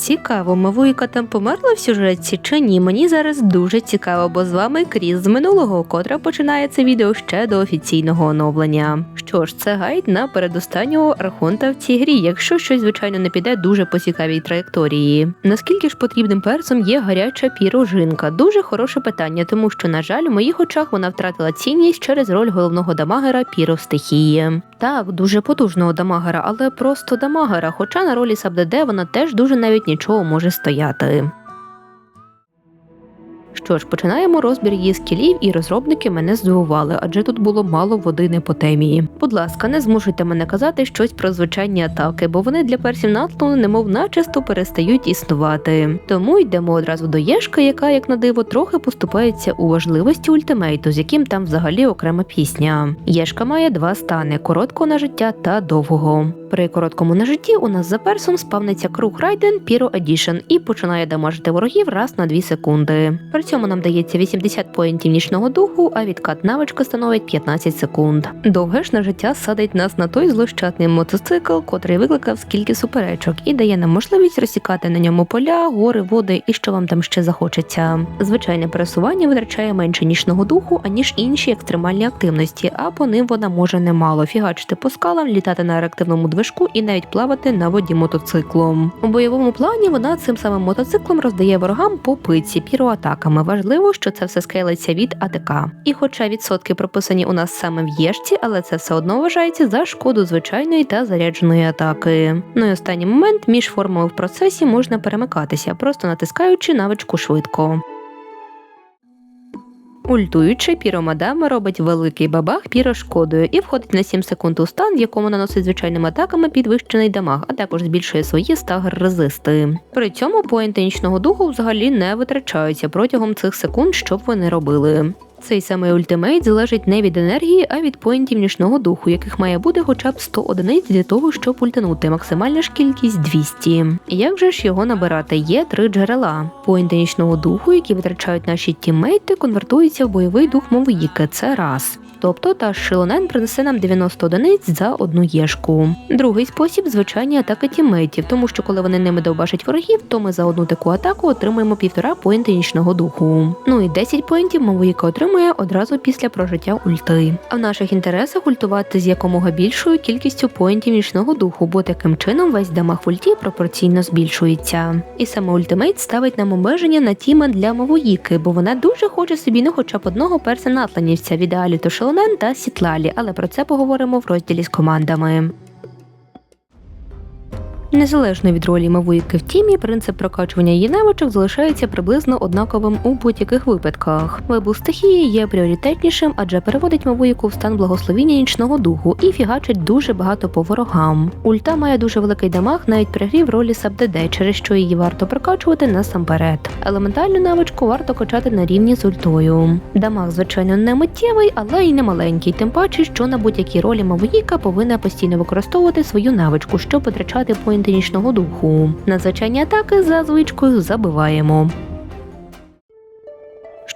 Цікаво, Мавуїка там померла в сюжетці чи ні? Мені зараз дуже цікаво, бо з вами Кріс з минулого, котра починає це відео ще до офіційного оновлення. Що ж, це гайд на передостаннього архонта в цій грі, якщо щось звичайно не піде дуже по цікавій траєкторії. Наскільки ж потрібним персом є гаряча пірожинка? Дуже хороше питання, тому що, на жаль, у моїх очах вона втратила цінність через роль головного дамагера піростихії. Так, дуже потужного дамагера, але просто дамагера, хоча на ролі СабДД вона теж дуже навіть нічого може стояти. Що ж, починаємо розбір її скілів, і розробники мене здивували, адже тут було мало води не по темі. Будь ласка, не змушуйте мене казати щось про звичайні атаки, бо вони для персів натлу немов начисто перестають існувати. Тому йдемо одразу до Єшка, яка, як на диво, трохи поступається у важливості ультимейту, з яким там взагалі окрема пісня. Єшка має два стани: короткого на життя та довгого. При короткому на житті у нас за персом спавниться круг Райден Піро Едішн і починає дамажити ворогів раз на 2 секунди. При цьому нам дається 80 поінтів нічного духу, а відкат навички становить 15 секунд. Довге ж на життя садить нас на той злощатний мотоцикл, котрий викликав скільки суперечок, і дає нам можливість розсікати на ньому поля, гори, води і що вам там ще захочеться. Звичайне пересування витрачає менше нічного духу, аніж інші екстремальні активності, а по ним вона може немало фігачити по скалам, літати на реактивному движку і навіть плавати на воді мотоциклом. У бойовому плані вона цим самим мотоциклом роздає ворогам по пиці піроатаками. Важливо, що це все скейлиться від АТК. І хоча відсотки прописані у нас саме в єшці, але це все одно вважається за шкоду звичайної та зарядженої атаки. Ну і останній момент між формами в процесі можна перемикатися, просто натискаючи навичку швидко. Ультуючи, піромадама робить великий бабах пірошкодою і входить на 7 секунд у стан, в якому наносить звичайними атаками підвищений дамаг, а також збільшує свої стагер резисти. При цьому поінти нічного духу взагалі не витрачаються протягом цих секунд, щоб вони робили. Цей самий ультимейт залежить не від енергії, а від поінтів нічного духу, яких має бути хоча б 100 одиниць для того, щоб ультанути. Максимальна ж кількість 200. Як же ж його набирати? Є три джерела. Поінти нічного духу, які витрачають наші тіммейти, конвертуються в бойовий дух Мовіки. Це раз. Тобто та шилонен принесе нам 90 одиниць за одну єшку. Другий спосіб звичайні атаки тіммейтів, тому що коли вони ними довбашать ворогів, то ми за одну таку атаку отримуємо півтора поінти нічного духу. Ну і 10 поінтів Мовіка отримує одразу після прожиття ульти. А в наших інтересах ультувати з якомога більшою кількістю поінтів нічного духу, бо таким чином весь дамаг в ульті пропорційно збільшується. І саме ультимейт ставить нам обмеження на тіми для Мовоїки, бо вона дуже хоче собі ну хоча б одного перса натланівця в ідеалі то Шелонен та Сітлалі, але про це поговоримо в розділі з командами. Незалежно від ролі Мавуїки в тімі, принцип прокачування її навичок залишається приблизно однаковим у будь-яких випадках. Вибух стихії є пріоритетнішим, адже переводить Мавуїку в стан благословіння нічного духу і фігачить дуже багато по ворогам. Ульта має дуже великий дамаг навіть при грі в ролі СабДД, через що її варто прокачувати насамперед. Елементальну навичку варто качати на рівні з ультою. Дамаг, звичайно, не миттєвий, але й не маленький, тим паче, що на будь-якій ролі Мавуїка повинна постійно використовувати свою навичку, щоб витрачати поінти нічного духу. Надзвичайні атаки за звичкою забиваємо.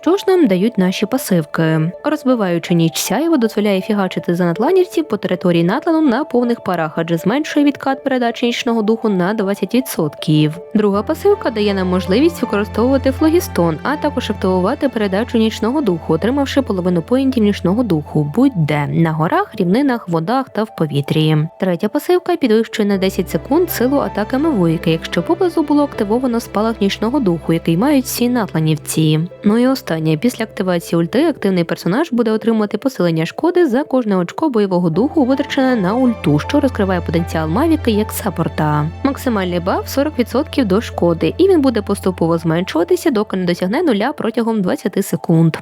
Що ж нам дають наші пасивки? Розбиваючи ніч сяєво дозволяє фігачити за натланівців по території натлану на повних парах, адже зменшує відкат передачі нічного духу на 20%. Друга пасивка дає нам можливість використовувати флогістон, а також активувати передачу нічного духу, отримавши половину поінтів нічного духу, будь-де на горах, рівнинах, водах та в повітрі. Третя пасивка підвищує на 10 секунд силу атаки Мевуйки, якщо поблизу було активовано спалах нічного духу, який мають всі натланівці. Ну і останнє. Після активації ульти активний персонаж буде отримувати посилення шкоди за кожне очко бойового духу, витрачене на ульту, що розкриває потенціал Мавіки як саппорта. Максимальний баф 40% до шкоди, і він буде поступово зменшуватися, доки не досягне нуля протягом 20 секунд.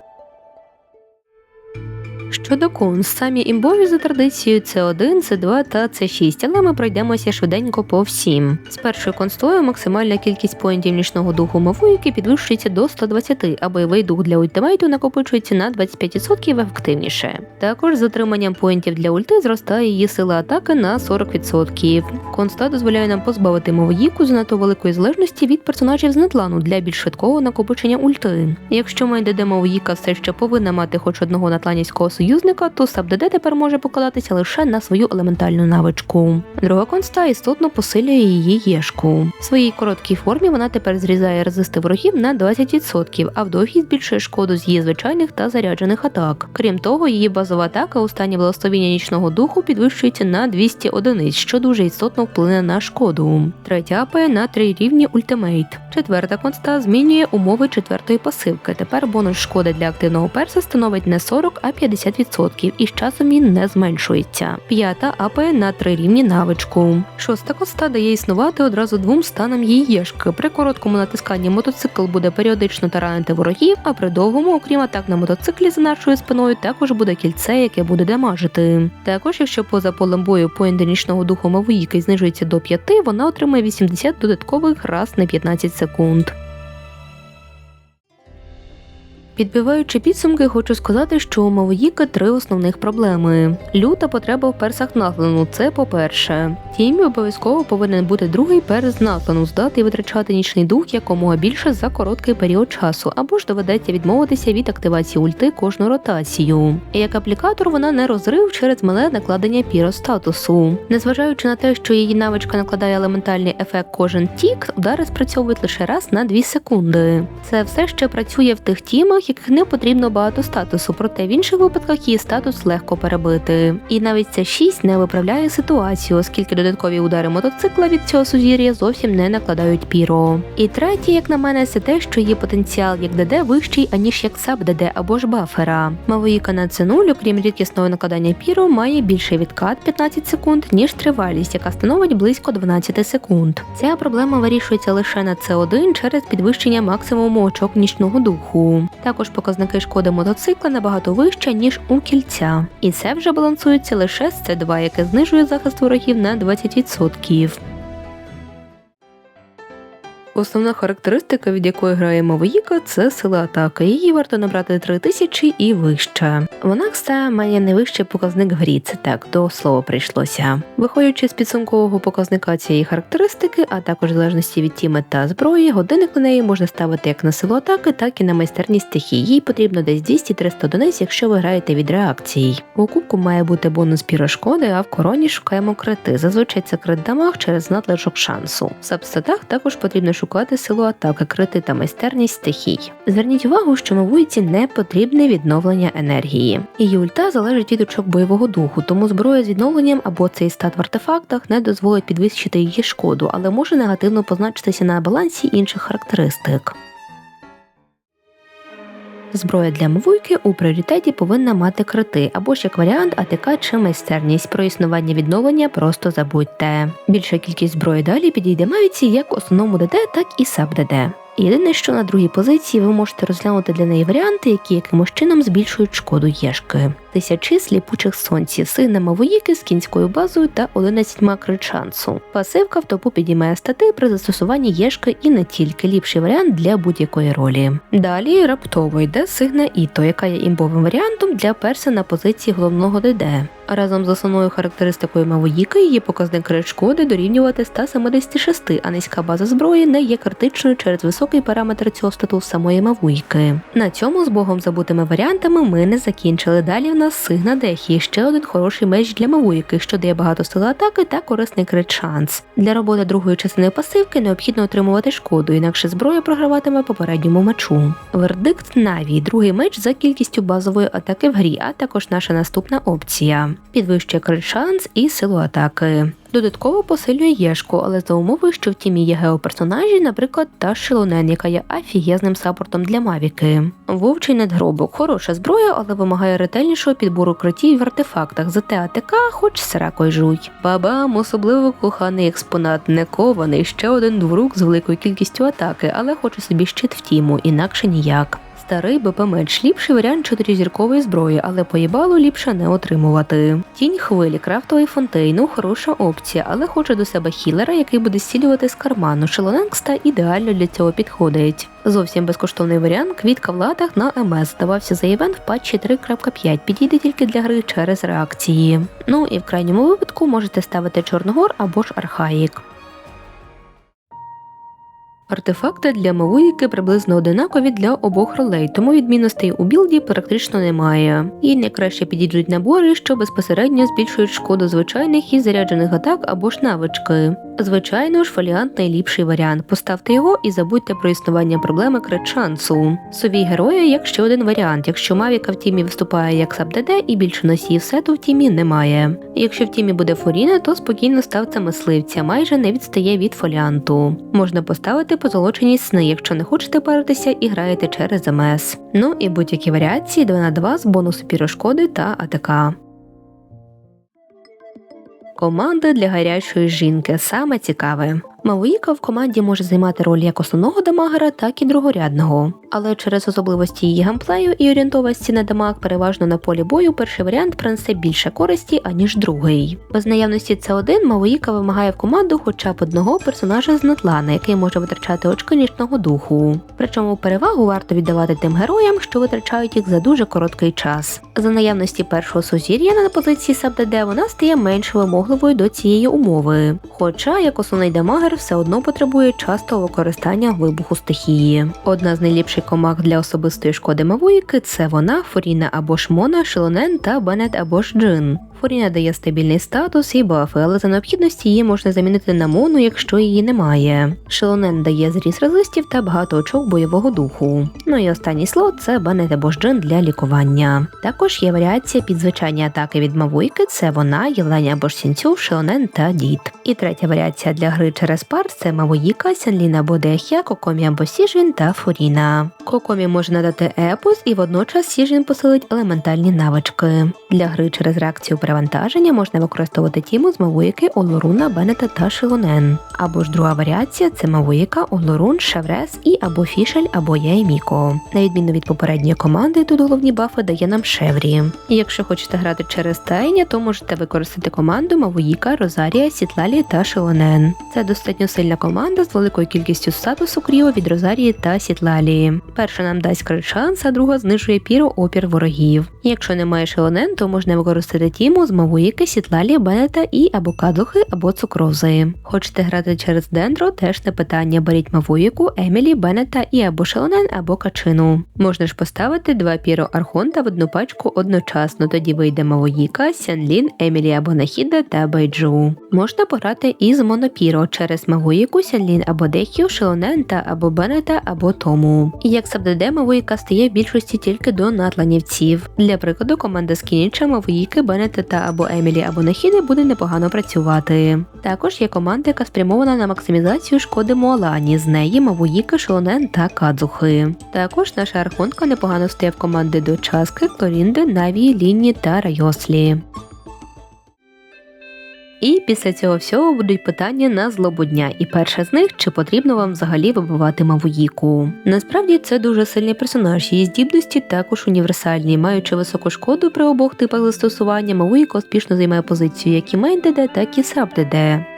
Щодо кун, самі імбові за традицією С1, С2 та С6, але ми пройдемося швиденько по всім. З першою констою максимальна кількість поінтів нічного духу Мавуїки підвищується до 120, а бойовий дух для ультимейту накопичується на 25% ефективніше. Також з отриманням поінтів для ульти зростає її сила атаки на 40%. Конста дозволяє нам позбавити Мавуїку занадто великої залежності від персонажів з нетлану для більш швидкого накопичення ульти. Якщо ми ДД Мавуїка все ще повинна мати хоч одного натланівського союзника, то саб ДД тепер може покладатися лише на свою елементальну навичку. Друга конста істотно посилює її єшку. В своїй короткій формі вона тепер зрізає резисти ворогів на 20%, а в довгій збільшує шкоду з її звичайних та заряджених атак. Крім того, її базова атака у стані благословіння нічного духу підвищується на 200 одиниць, що дуже істотно вплине на шкоду. Третя АП на три рівні ультимейт. Четверта конста змінює умови четвертої пасивки. Тепер бонус шкоди для активного перса становить не 40, а 50% і з часом він не зменшується. П'ята АП на три рівні навичку. Шоста конста дає існувати одразу двом станам її єшки. При короткому натисканні мотоцикл буде періодично таранити ворогів, а при довгому, окрім атак на мотоциклі за нашою спиною, також буде кільце, яке буде дамажити. Також, якщо поза полем бою поінти нічного духу Мавуїки знижується до 5, вона отримає 80 додаткових раз на 15 секунд. Підбиваючи підсумки, хочу сказати, що у Мавоїка три основних проблеми: люта потреба в персах наклану це по-перше. Тімі обов'язково повинен бути другий перс наклану, здати витрачати нічний дух якомога більше за короткий період часу, або ж доведеться відмовитися від активації ульти кожну ротацію. Як аплікатор вона не розрив через мале накладення піростатусу. Незважаючи на те, що її навичка накладає елементальний ефект кожен тік, удари спрацьовують лише раз на 2 секунди. Це все ще працює в тих тімах, яких не потрібно багато статусу, проте в інших випадках її статус легко перебити. І навіть ця 6 не виправляє ситуацію, оскільки додаткові удари мотоцикла від цього сузір'я зовсім не накладають піро. І третє, як на мене, це те, що її потенціал як ДД вищий, аніж як саб ДД або ж бафера. Мавоїка на це 0, окрім рідкісного накладання піро, має більший відкат 15 секунд, ніж тривалість, яка становить близько 12 секунд. Ця проблема вирішується лише на С1 через підвищення максимуму очок нічного духу. Також показники шкоди мотоцикла набагато вища, ніж у кільця. І це вже балансується лише з С2, яке знижує захист ворогів на 20%. Основна характеристика, від якої грає Мавоїка, це сила атаки. Її варто набрати 3000 і вище. Вона, кстати, має найвищий показник в грі, це так, до слова прийшлося. Виходячи з підсумкового показника цієї характеристики, а також в залежності від тіми та зброї, годинник на неї можна ставити як на силу атаки, так і на майстерність стихій. Їй потрібно десь 200-300 одиниць, якщо ви граєте від реакцій. У кубку має бути бонус пірошкоди, а в короні шукаємо крити. Зазвичай це крит дамаг через надлишок шансу. В сабстатах також потрібно шукати силу атаки, крити та майстерність стихій. Зверніть увагу, що мовуйці не потрібне відновлення енергії. Її ульта залежить від очок бойового духу, тому зброя з відновленням або цей стат в артефактах не дозволить підвищити її шкоду, але може негативно позначитися на балансі інших характеристик. Зброя для мовуйки у пріоритеті повинна мати крити або ж як варіант АТК чи майстерність. Про існування відновлення просто забудьте. Більша кількість зброї далі підійде мавіці як основному ДД, так і саб ДД. Єдине, що на другій позиції ви можете розглянути для неї варіанти, які якимось чином збільшують шкоду єшки. Тисячі сліпучих сонці, сина мавоїки з кінською базою та 11 кричансу. Пасивка в топу підіймає стати при застосуванні єшки і не тільки ліпший варіант для будь-якої ролі. Далі раптово йде сигна Іто, яка є імбовим варіантом для перса на позиції головного ДД. Разом з основною характеристикою Мавоїки її показник крит шкоди дорівнювати 176, а низька база зброї не є критичною через високий параметр цього стату самої Мавуйки. На цьому з богом забутими варіантами ми не закінчили. Далі в нас Сигна Дехі, ще один хороший меч для Мавуїки, що дає багато сили атаки та корисний крит шанс. Для роботи другої частини пасивки необхідно отримувати шкоду, інакше зброя програватиме попередньому мечу. Вердикт Наві, другий меч за кількістю базової атаки в грі, а також наша наступна опція. Підвищує крит шанс і силу атаки. Додатково посилює Єшку, але за умови, що в тімі є геоперсонажі, наприклад, та Шелонен, яка є афігезним саппортом для Мавіки. Вовчий надгробок хороша зброя, але вимагає ретельнішого підбору кротів в артефактах, зате АТК хоч сракой жуй. Бабам, особливо коханий експонат, не кований, ще один дврук з великою кількістю атаки, але хоче собі щит в тіму, інакше ніяк. Старий БП-меч ліпший варіант чотиризіркової зброї, але поїбалу ліпше не отримувати. Тінь хвилі, крафтовий фонтейн, ну хороша опція, але хоче до себе хілера, який буде зцілювати з карману. Шелоненкста ідеально для цього підходить. Зовсім безкоштовний варіант квітка в латах на МС здавався за івент в патчі 3.5, підійде тільки для гри через реакції. Ну і в крайньому випадку можете ставити Чорногор або ж Архаїк. Артефакти для Мавуїки приблизно одинакові для обох ролей, тому відмінностей у білді практично немає. Їй найкраще підійдуть набори, що безпосередньо збільшують шкоду звичайних і заряджених атак або ж навички. Звичайно ж, фоліант найліпший варіант. Поставте його і забудьте про існування проблеми крит-шансу. Совій героя як ще один варіант. Якщо Мавіка в тімі виступає як саб-ДД і більше носіїв сету в тімі немає. Якщо в тімі буде Форіна, то спокійно ставте мисливця, майже не відстає від фоліанту. Можна поставити позолочені сни, якщо не хочете паритися і граєте через МС. Ну і будь-які варіації 2 на 2 з бонусу пірошкоди та АТК. Команда для гарячої жінки саме цікаве. Мавуїка в команді може займати роль як основного дамагера, так і другорядного. Але через особливості її геймплею і орієнтованості на дамаг переважно на полі бою перший варіант принесе більше користі, аніж другий. Без наявності С1 Мавуїка вимагає в команду хоча б одного персонажа з Нетлана, який може витрачати очки нічного духу. Причому перевагу варто віддавати тим героям, що витрачають їх за дуже короткий час. За наявності першого сузір'я на позиції САБДД вона стає менш вимогливою до цієї умови. Хоча як основний дамагер все одно потребує частого використання вибуху стихії. Одна з найліпших комах для особистої шкоди Мавуїки це вона, Форіна або ж Мона, Шелонен та Бенет або ж Джин. Форіна дає стабільний статус і бафи, але за необхідності її можна замінити на мону, якщо її немає. Шелонен дає зріз резистів та багато очок бойового духу. Ну і останній слот це Бенет або Джин для лікування. Також є варіація під звичайні атаки від Мавуйки, це вона, Єлені або ж Сінцю, Шелонен та Дід. І третя варіація для гри через пар це Мавоїка, Сянлін або Дехя, Кокомі або Сіжін та Форіна. Кокомі може надати епос і водночас Сіжін посилить елементальні навички. Для гри через реакцію перевантаження можна використовувати тіму з Мавуїки, Олоруна, Бенета та Шелонен. Або ж друга варіація це Мавуїка, Олорун, Шеврес і або Фішель, або Яйміко. На відміну від попередньої команди, тут головні бафи дає нам Шеврі. І якщо хочете грати через Тайня, то можете використати команду Мавуїка, Розарія, Сітлалі та Шелонен. Це достатньо сильна команда з великою кількістю статусу Кріо від Розарії та Сітлалі. Перша нам дасть крит шанс, а друга знижує піро опір ворогів. І якщо немає Шелонен, то можна використати тіму з Мавуїки, Сітлалі, Бенета і або Кадухи, або Цукрози. Хочете грати через Дендро, теж не питання. Беріть Мавуїку, Емілі, Бенета і або Шелонен, або Качину. Можна ж поставити два піро Архонта в одну пачку одночасно. Тоді вийде Мавуїка, Сянлін, Емілі або Нахіда та Байджу. Можна пограти із Монопіро через Мавуїку, Сянлін або Дехю, Шелонен та або Бенета, або Тому. І як САБДД, Мавуїка стає в більшості тільки до натланівців. Для прикладу, команда з кінічами Вуїки, Бенетета або Емілі або Нахіди буде непогано працювати. Також є команда, яка спрямована на максимізацію шкоди Моалані, з неї Мавуїки, шолонен та Кадзухи. Також наша архонка непогано стає в команди до Часки, Клорінди, Навії, Лінні та Райослі. І після цього всього будуть питання на злобу дня, і перше з них чи потрібно вам взагалі вибивати Мавуїку. Насправді це дуже сильний персонаж, її здібності також універсальні, маючи високу шкоду при обох типах застосування, Мавуїка успішно займає позицію як і мейн ДД, так і саб ДД.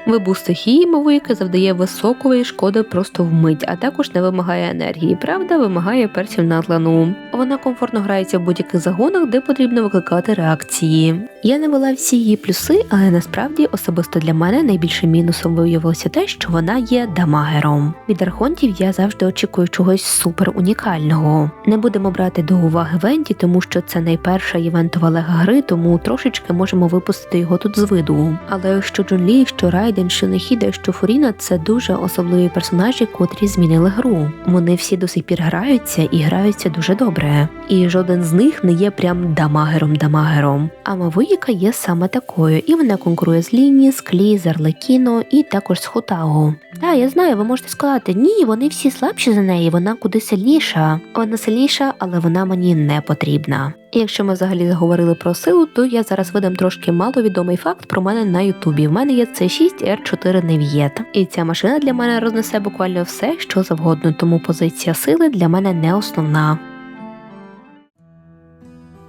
Вибух стихії Мавуїки завдає високої шкоди просто вмить, а також не вимагає енергії. Правда, вимагає персів надлану. Вона комфортно грається в будь-яких загонах, де потрібно викликати реакції. Я не вела всі її плюси, але насправді особисто для мене найбільшим мінусом виявилося те, що вона є дамагером. Від архонтів я завжди очікую чогось супер унікального. Не будемо брати до уваги Венті, тому що це найперша івентова лега гри, тому трошечки можемо випустити його тут з виду. Але що Джунлі, що Райден, що Нехіда, що Фуріна це дуже особливі персонажі, котрі змінили гру. Вони всі до сих пір граються і граються дуже добре. І жоден з них не є прям дамагером-дамагером. А Мавуїка є саме такою, і вона конкурує з Ліні, з Клі, з Арлекіно і також з Хотаго. Та я знаю, ви можете сказати, ні, вони всі слабші за неї, вона куди сильніша. Вона сильніша, але вона мені не потрібна. І якщо ми взагалі заговорили про силу, то я зараз видам трошки маловідомий факт про мене на Ютубі. В мене є C6 R4 Neviet. І ця машина для мене рознесе буквально все, що завгодно, тому позиція сили для мене не основна.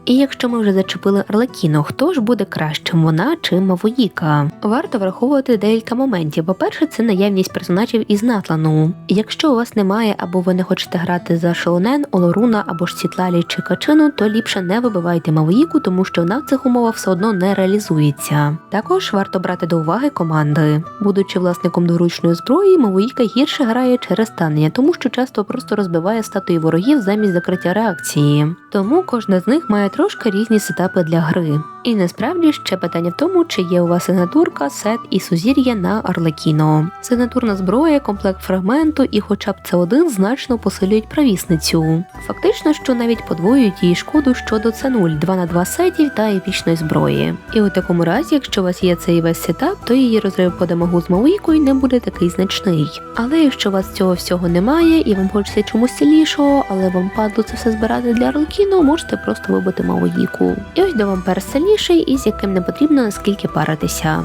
І якщо ми вже зачепили Арлекіно, хто ж буде кращим, вона чи Мавоїка? Варто враховувати декілька моментів. По-перше, це наявність персонажів із Натлану. Якщо у вас немає або ви не хочете грати за Шелонен, Олоруна або ж Сітлалі чи Качину, то ліпше не вибивайте Мавоїку, тому що вона в цих умовах все одно не реалізується. Також варто брати до уваги команди. Будучи власником доручної зброї, Мавоїка гірше грає через станення, тому що часто просто розбиває статуї ворогів замість закриття реакції. Тому кожна з них має трошки різні сетапи для гри. І насправді ще питання в тому, чи є у вас сигнатурка, сет і сузір'я на Арлекіно. Сигнатурна зброя, комплект фрагменту і хоча б це один значно посилюють правісницю. Фактично, що навіть подвоюють її шкоду щодо С0, 2 на 2 сетів та епічної зброї. І у такому разі, якщо у вас є цей весь сетап, то її розрив по дамагу з Мауїкою не буде такий значний. Але якщо у вас цього всього немає і вам хочеться чомусь сильнішого, але вам падло це все збирати для Арлекіно, можете просто вибити Мауїку. І ось до вам вампер сильніший, і з яким не потрібно скільки паритися.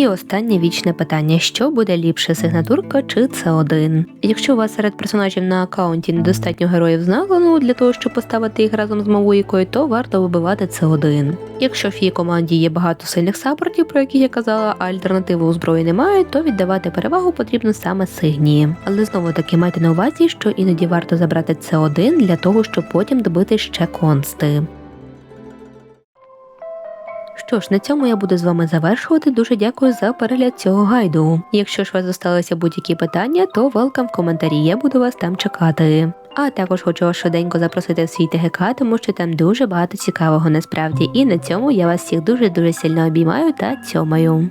І останнє вічне питання: що буде ліпше, сигнатурка чи С1? Якщо у вас серед персонажів на аккаунті недостатньо героїв з наклану для того, щоб поставити їх разом з Мавуїкою, то варто вибивати С1. Якщо в її команді є багато сильних саппортів, про які я казала, а альтернативи у зброї немає, то віддавати перевагу потрібно саме Сигні. Але знову таки майте на увазі, що іноді варто забрати С1 для того, щоб потім добити ще консти. Що ж, на цьому я буду з вами завершувати. Дуже дякую за перегляд цього гайду. Якщо ж у вас залишилися будь-які питання, то велкам в коментарі, я буду вас там чекати. А також хочу вас швиденько запросити в свій ТГК, тому що там дуже багато цікавого насправді. І на цьому я вас всіх дуже дуже сильно обіймаю та цьомаю.